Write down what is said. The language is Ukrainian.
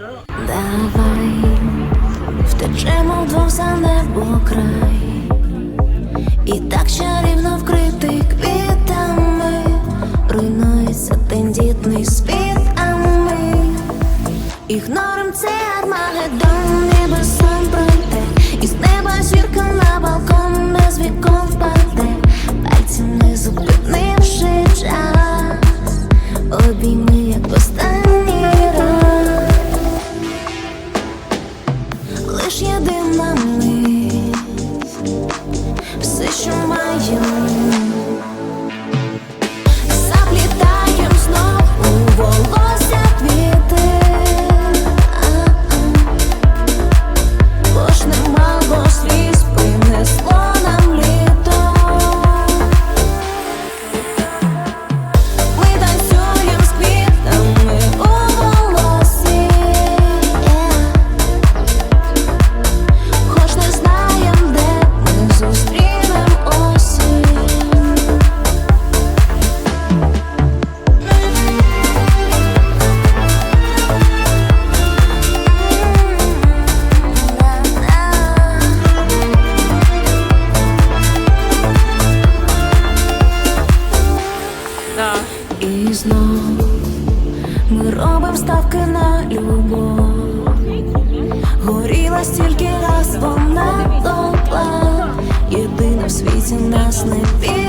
Давай втечемо вдвох за небо край, і так чарівно вкритий квітами, руйнується тендітний світ, а ми ігнорим цей І знов ми робимо ставки на любов. Горіла стільки раз вона топла, єдина в світі нас не підвела.